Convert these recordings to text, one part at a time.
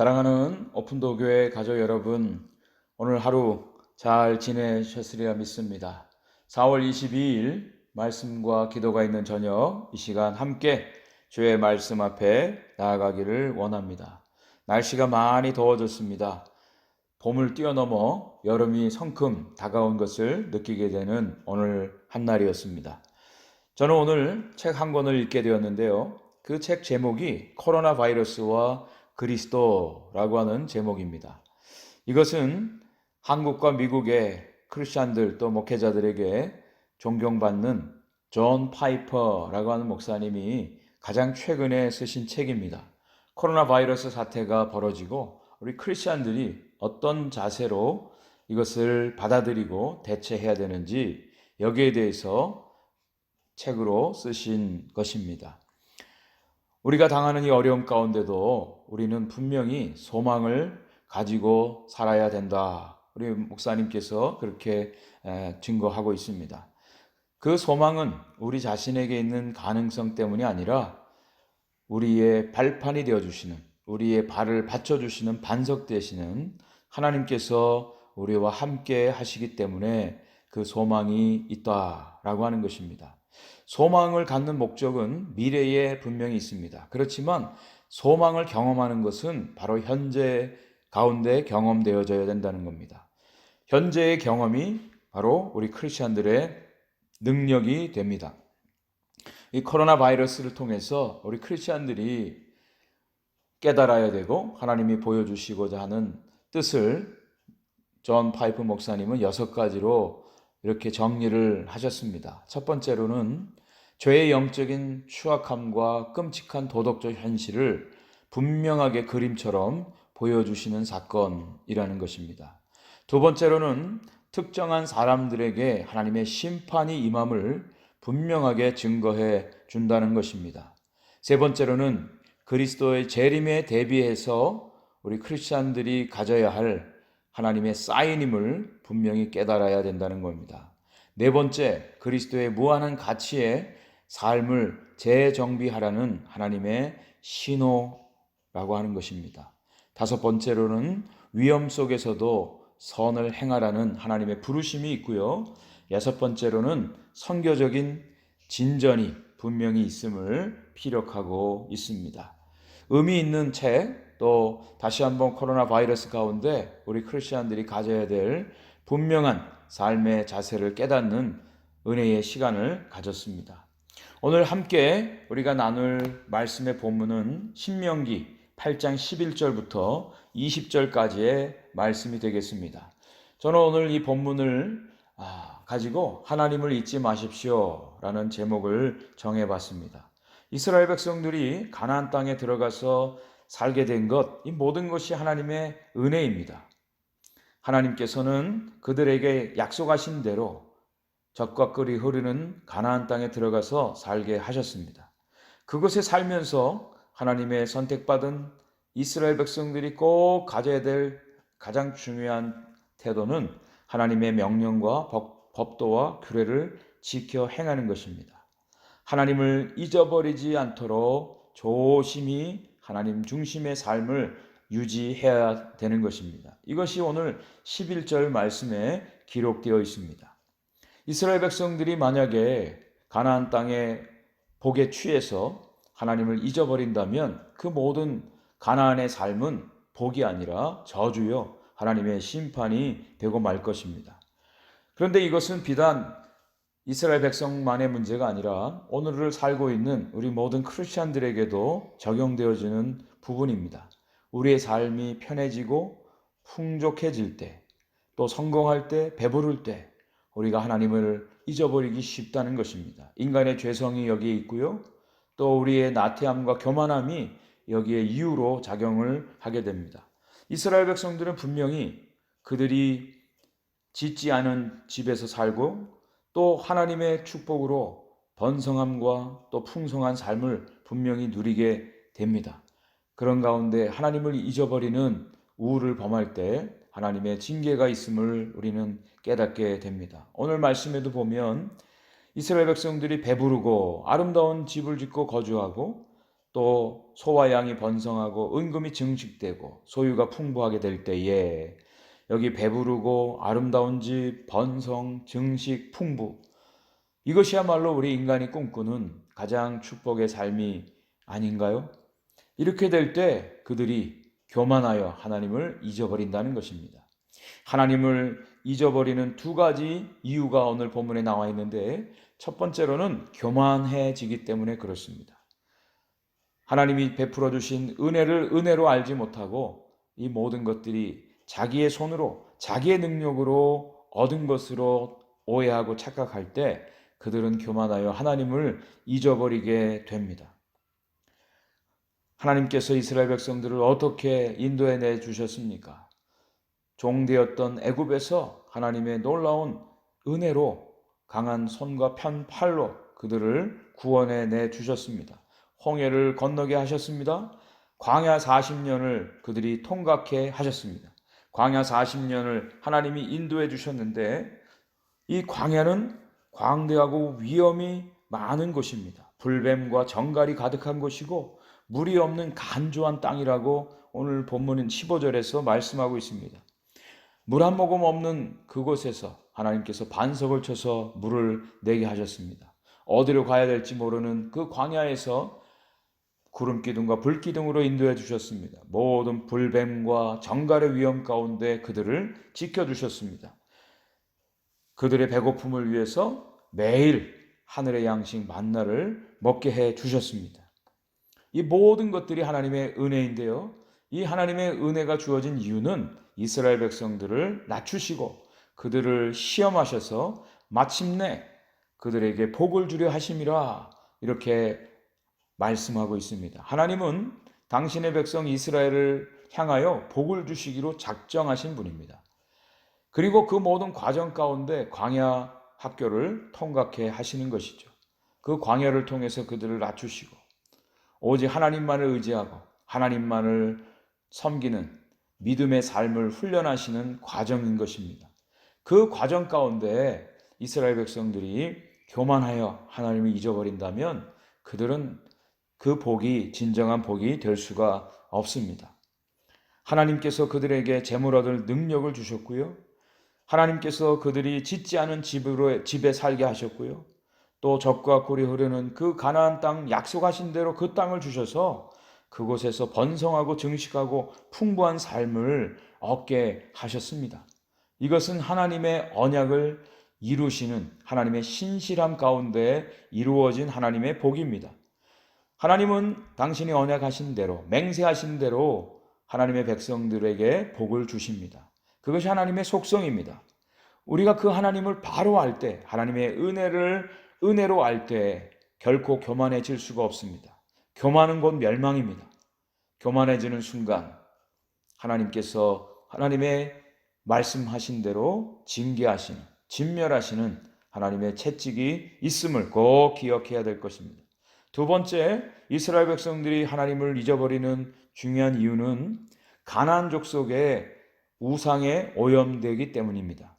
사랑하는 오픈도 교회 가족 여러분, 오늘 하루 잘 지내셨으리라 믿습니다. 4월 22일 말씀과 기도가 있는 저녁 이 시간 함께 주의 말씀 앞에 나아가기를 원합니다. 날씨가 많이 더워졌습니다. 봄을 뛰어넘어 여름이 성큼 다가온 것을 느끼게 되는 오늘 한날이었습니다. 저는 오늘 책 한 권을 읽게 되었는데요. 그 책 제목이 코로나 바이러스와 그리스도라고 하는 제목입니다. 이것은 한국과 미국의 크리스찬들 또 목회자들에게 존경받는 존 파이퍼라고 하는 목사님이 가장 최근에 쓰신 책입니다. 코로나 바이러스 사태가 벌어지고 우리 크리스찬들이 어떤 자세로 이것을 받아들이고 대처해야 되는지 여기에 대해서 책으로 쓰신 것입니다. 우리가 당하는 이 어려움 가운데도 우리는 분명히 소망을 가지고 살아야 된다. 우리 목사님께서 그렇게 증거하고 있습니다. 그 소망은 우리 자신에게 있는 가능성 때문이 아니라 우리의 발판이 되어 주시는 우리의 발을 받쳐 주시는 반석 되시는 하나님께서 우리와 함께 하시기 때문에 그 소망이 있다라고 하는 것입니다. 소망을 갖는 목적은 미래에 분명히 있습니다. 그렇지만 소망을 경험하는 것은 바로 현재 가운데 경험되어져야 된다는 겁니다. 현재의 경험이 바로 우리 크리스천들의 능력이 됩니다. 이 코로나 바이러스를 통해서 우리 크리스천들이 깨달아야 되고 하나님이 보여주시고자 하는 뜻을 존 파이프 목사님은 여섯 가지로 이렇게 정리를 하셨습니다. 첫 번째로는 죄의 영적인 추악함과 끔찍한 도덕적 현실을 분명하게 그림처럼 보여주시는 사건이라는 것입니다. 두 번째로는 특정한 사람들에게 하나님의 심판이 임함을 분명하게 증거해 준다는 것입니다. 세 번째로는 그리스도의 재림에 대비해서 우리 크리스찬들이 가져야 할 하나님의 사인임을 분명히 깨달아야 된다는 겁니다. 네 번째, 그리스도의 무한한 가치에 삶을 재정비하라는 하나님의 신호라고 하는 것입니다. 다섯 번째로는 위험 속에서도 선을 행하라는 하나님의 부르심이 있고요. 여섯 번째로는 선교적인 진전이 분명히 있음을 피력하고 있습니다. 의미 있는 책, 또 다시 한번 코로나 바이러스 가운데 우리 크리스천들이 가져야 될 분명한 삶의 자세를 깨닫는 은혜의 시간을 가졌습니다. 오늘 함께 우리가 나눌 말씀의 본문은 신명기 8장 11절부터 20절까지의 말씀이 되겠습니다. 저는 오늘 이 본문을 아, 가지고 하나님을 잊지 마십시오 라는 제목을 정해봤습니다. 이스라엘 백성들이 가나안 땅에 들어가서 살게 된 것, 이 모든 것이 하나님의 은혜입니다. 하나님께서는 그들에게 약속하신 대로 적과 끓이 흐르는 가나안 땅에 들어가서 살게 하셨습니다. 그곳에 살면서 하나님의 선택받은 이스라엘 백성들이 꼭 가져야 될 가장 중요한 태도는 하나님의 명령과 법도와 규례를 지켜 행하는 것입니다. 하나님을 잊어버리지 않도록 조심히 하나님 중심의 삶을 유지해야 되는 것입니다. 이것이 오늘 11절 말씀에 기록되어 있습니다. 이스라엘 백성들이 만약에 가나안 땅의 복에 취해서 하나님을 잊어버린다면 그 모든 가나안의 삶은 복이 아니라 저주요 하나님의 심판이 되고 말 것입니다. 그런데 이것은 비단 이스라엘 백성만의 문제가 아니라 오늘을 살고 있는 우리 모든 크리스천들에게도 적용되어지는 부분입니다. 우리의 삶이 편해지고 풍족해질 때, 또 성공할 때, 배부를 때, 우리가 하나님을 잊어버리기 쉽다는 것입니다. 인간의 죄성이 여기에 있고요. 또 우리의 나태함과 교만함이 여기에 이유로 작용을 하게 됩니다. 이스라엘 백성들은 분명히 그들이 짓지 않은 집에서 살고 또 하나님의 축복으로 번성함과 또 풍성한 삶을 분명히 누리게 됩니다. 그런 가운데 하나님을 잊어버리는 우울을 범할 때 하나님의 징계가 있음을 우리는 깨닫게 됩니다. 오늘 말씀에도 보면 이스라엘 백성들이 배부르고 아름다운 집을 짓고 거주하고 또 소와 양이 번성하고 은금이 증식되고 소유가 풍부하게 될 때에 여기 배부르고 아름다운 집, 번성, 증식, 풍부 이것이야말로 우리 인간이 꿈꾸는 가장 축복의 삶이 아닌가요? 이렇게 될 때 그들이 교만하여 하나님을 잊어버린다는 것입니다. 하나님을 잊어버리는 두 가지 이유가 오늘 본문에 나와 있는데 첫 번째로는 교만해지기 때문에 그렇습니다. 하나님이 베풀어 주신 은혜를 은혜로 알지 못하고 이 모든 것들이 자기의 손으로 자기의 능력으로 얻은 것으로 오해하고 착각할 때 그들은 교만하여 하나님을 잊어버리게 됩니다. 하나님께서 이스라엘 백성들을 어떻게 인도해 내 주셨습니까? 종되었던 애굽에서 하나님의 놀라운 은혜로 강한 손과 편 팔로 그들을 구원해 내 주셨습니다. 홍해를 건너게 하셨습니다. 광야 40년을 그들이 통각해 하셨습니다. 광야 40년을 하나님이 인도해 주셨는데 이 광야는 광대하고 위험이 많은 곳입니다. 불뱀과 정갈이 가득한 곳이고 물이 없는 간조한 땅이라고 오늘 본문은 15절에서 말씀하고 있습니다. 물 한 모금 없는 그곳에서 하나님께서 반석을 쳐서 물을 내게 하셨습니다. 어디로 가야 될지 모르는 그 광야에서 구름 기둥과 불 기둥으로 인도해 주셨습니다. 모든 불뱀과 정갈의 위험 가운데 그들을 지켜 주셨습니다. 그들의 배고픔을 위해서 매일 하늘의 양식 만나를 먹게 해 주셨습니다. 이 모든 것들이 하나님의 은혜인데요. 이 하나님의 은혜가 주어진 이유는 이스라엘 백성들을 낮추시고 그들을 시험하셔서 마침내 그들에게 복을 주려 하심이라 이렇게 말씀하고 있습니다. 하나님은 당신의 백성 이스라엘을 향하여 복을 주시기로 작정하신 분입니다. 그리고 그 모든 과정 가운데 광야 학교를 통각해 하시는 것이죠. 그 광야를 통해서 그들을 낮추시고 오직 하나님만을 의지하고 하나님만을 섬기는 믿음의 삶을 훈련하시는 과정인 것입니다. 그 과정 가운데 이스라엘 백성들이 교만하여 하나님을 잊어버린다면 그들은 그 복이 진정한 복이 될 수가 없습니다. 하나님께서 그들에게 재물 얻을 능력을 주셨고요. 하나님께서 그들이 짓지 않은 집으로 집에 살게 하셨고요. 또 적과 꿀이 흐르는 그 가나안 땅 약속하신 대로 그 땅을 주셔서 그곳에서 번성하고 증식하고 풍부한 삶을 얻게 하셨습니다. 이것은 하나님의 언약을 이루시는 하나님의 신실함 가운데 이루어진 하나님의 복입니다. 하나님은 당신이 언약하신 대로 맹세하신 대로 하나님의 백성들에게 복을 주십니다. 그것이 하나님의 속성입니다. 우리가 그 하나님을 바로 알 때, 하나님의 은혜를 은혜로 알때 결코 교만해질 수가 없습니다. 교만은 곧 멸망입니다. 교만해지는 순간 하나님께서 하나님의 말씀하신 대로 징계하시는, 진멸하시는 하나님의 채찍이 있음을 꼭 기억해야 될 것입니다. 두 번째, 이스라엘 백성들이 하나님을 잊어버리는 중요한 이유는 가나안족 속에 우상에 오염되기 때문입니다.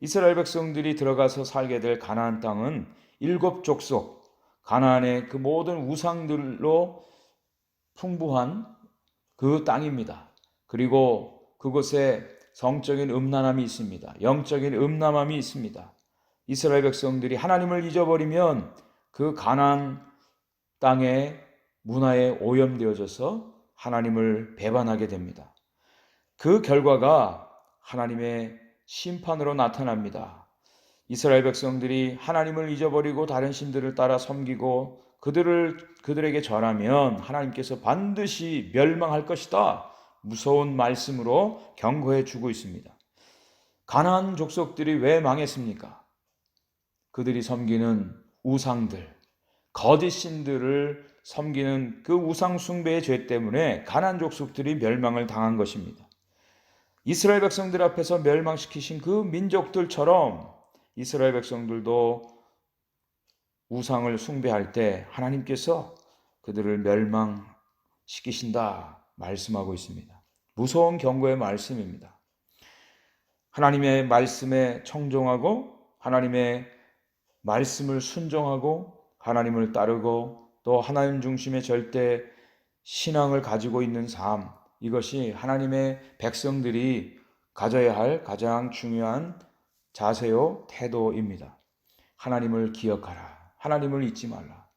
이스라엘 백성들이 들어가서 살게 될 가나안 땅은 일곱 족속 가나안의 그 모든 우상들로 풍부한 그 땅입니다. 그리고 그곳에 성적인 음란함이 있습니다. 영적인 음란함이 있습니다. 이스라엘 백성들이 하나님을 잊어버리면 그 가나안 땅의 문화에 오염되어져서 하나님을 배반하게 됩니다. 그 결과가 하나님의 심판으로 나타납니다. 이스라엘 백성들이 하나님을 잊어버리고 다른 신들을 따라 섬기고 그들을 그들에게 절하면 하나님께서 반드시 멸망할 것이다. 무서운 말씀으로 경고해 주고 있습니다. 가나안 족속들이 왜 망했습니까? 그들이 섬기는 우상들, 거짓 신들을 섬기는 그 우상 숭배의 죄 때문에 가나안 족속들이 멸망을 당한 것입니다. 이스라엘 백성들 앞에서 멸망시키신 그 민족들처럼 이스라엘 백성들도 우상을 숭배할 때 하나님께서 그들을 멸망시키신다 말씀하고 있습니다. 무서운 경고의 말씀입니다. 하나님의 말씀에 청종하고 하나님의 말씀을 순종하고 하나님을 따르고 또 하나님 중심의 절대 신앙을 가지고 있는 삶, 이것이 하나님의 백성들이 가져야 할 가장 중요한 자세요, 태도입니다. 하나님을 기억하라. 하나님을 잊지 말라.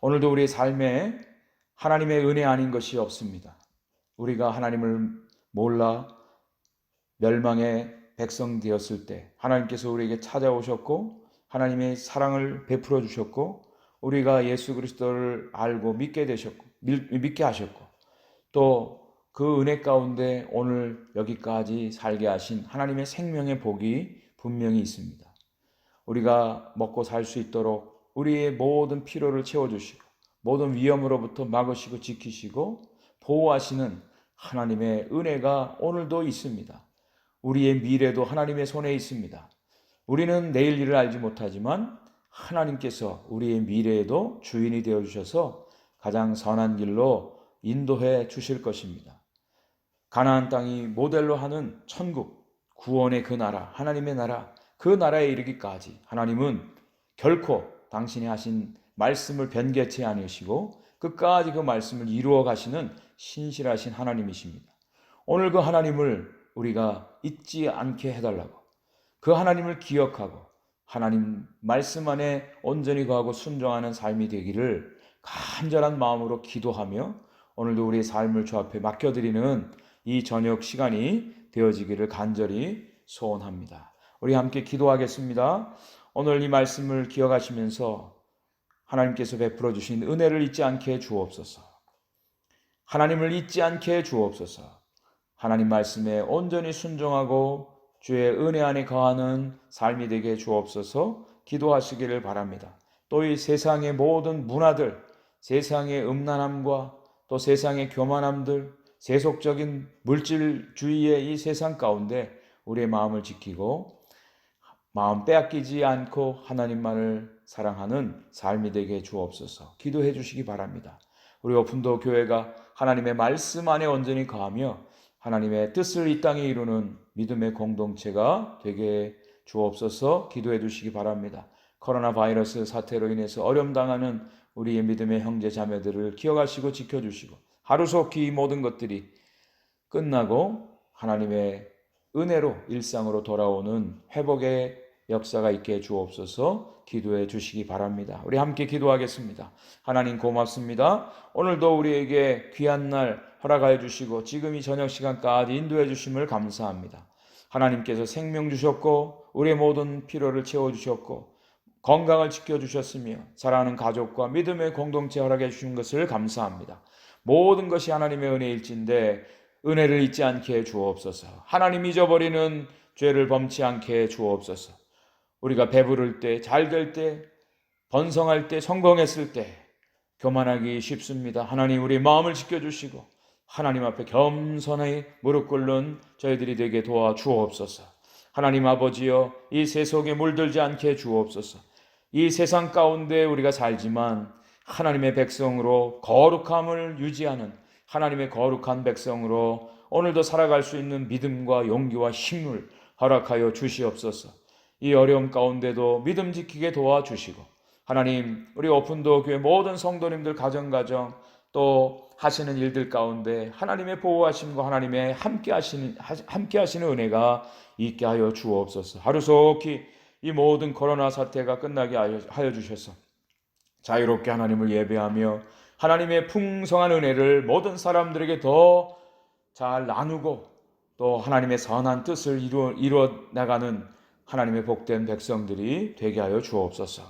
오늘도 우리의 삶에 하나님의 은혜 아닌 것이 없습니다. 우리가 하나님을 몰라 멸망의 백성 되었을 때 하나님께서 우리에게 찾아오셨고 하나님의 사랑을 베풀어 주셨고 우리가 예수 그리스도를 알고 믿게 되셨고 믿게 하셨고 또 그 은혜 가운데 오늘 여기까지 살게 하신 하나님의 생명의 복이 분명히 있습니다. 우리가 먹고 살 수 있도록 우리의 모든 필요를 채워 주시고 모든 위험으로부터 막으시고 지키시고 보호하시는 하나님의 은혜가 오늘도 있습니다. 우리의 미래도 하나님의 손에 있습니다. 우리는 내일 일을 알지 못하지만 하나님께서 우리의 미래에도 주인이 되어 주셔서 가장 선한 길로 인도해 주실 것입니다. 가나안 땅이 모델로 하는 천국, 구원의 그 나라, 하나님의 나라, 그 나라에 이르기까지 하나님은 결코 당신이 하신 말씀을 변개치 않으시고 끝까지 그 말씀을 이루어 가시는 신실하신 하나님이십니다. 오늘 그 하나님을 우리가 잊지 않게 해달라고 그 하나님을 기억하고 하나님 말씀 안에 온전히 거하고 순종하는 삶이 되기를 간절한 마음으로 기도하며 오늘도 우리의 삶을 주 앞에 맡겨드리는 이 저녁 시간이 되어지기를 간절히 소원합니다. 우리 함께 기도하겠습니다. 오늘 이 말씀을 기억하시면서 하나님께서 베풀어 주신 은혜를 잊지 않게 주옵소서. 하나님을 잊지 않게 주옵소서. 하나님 말씀에 온전히 순종하고 주의 은혜 안에 거하는 삶이 되게 주옵소서 기도하시기를 바랍니다. 또 이 세상의 모든 문화들, 세상의 음란함과 또 세상의 교만함들, 세속적인 물질주의의 이 세상 가운데 우리의 마음을 지키고 마음 빼앗기지 않고 하나님만을 사랑하는 삶이 되게 주옵소서 기도해 주시기 바랍니다. 우리 오픈도 교회가 하나님의 말씀 안에 온전히 거하며 하나님의 뜻을 이 땅에 이루는 믿음의 공동체가 되게 주옵소서 기도해 주시기 바랍니다. 코로나 바이러스 사태로 인해서 어려움 당하는 우리의 믿음의 형제 자매들을 기억하시고 지켜주시고 하루속히 이 모든 것들이 끝나고 하나님의 은혜로 일상으로 돌아오는 회복의 역사가 있게 주옵소서 기도해 주시기 바랍니다. 우리 함께 기도하겠습니다. 하나님 고맙습니다. 오늘도 우리에게 귀한 날 허락하여 주시고 지금 이 저녁 시간까지 인도해 주심을 감사합니다. 하나님께서 생명 주셨고 우리의 모든 필요를 채워 주셨고 건강을 지켜 주셨으며 사랑하는 가족과 믿음의 공동체 허락해 주신 것을 감사합니다. 모든 것이 하나님의 은혜일진데 은혜를 잊지 않게 해 주옵소서. 하나님 잊어버리는 죄를 범치 않게 해 주옵소서. 우리가 배부를 때, 잘 될 때, 번성할 때, 성공했을 때 교만하기 쉽습니다. 하나님 우리 마음을 지켜주시고 하나님 앞에 겸손히 무릎 꿇는 저희들이 되게 도와 주옵소서. 하나님 아버지여 이 세속에 물들지 않게 해 주옵소서. 이 세상 가운데 우리가 살지만 하나님의 백성으로 거룩함을 유지하는 하나님의 거룩한 백성으로 오늘도 살아갈 수 있는 믿음과 용기와 힘을 허락하여 주시옵소서. 이 어려움 가운데도 믿음 지키게 도와주시고 하나님 우리 오픈도 교회 모든 성도님들 가정 가정 또 하시는 일들 가운데 하나님의 보호하심과 하나님의 함께 하시는 함께 하시는 은혜가 있게 하여 주옵소서. 하루속히 이 모든 코로나 사태가 끝나게 하여 주셔서 자유롭게 하나님을 예배하며 하나님의 풍성한 은혜를 모든 사람들에게 더 잘 나누고 또 하나님의 선한 뜻을 이루어, 이루어 나가는 하나님의 복된 백성들이 되게 하여 주옵소서.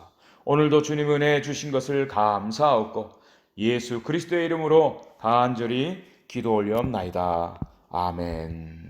오늘도 주님 은혜 주신 것을 감사하고 예수 그리스도의 이름으로 간절히 기도 올려옵나이다. 아멘.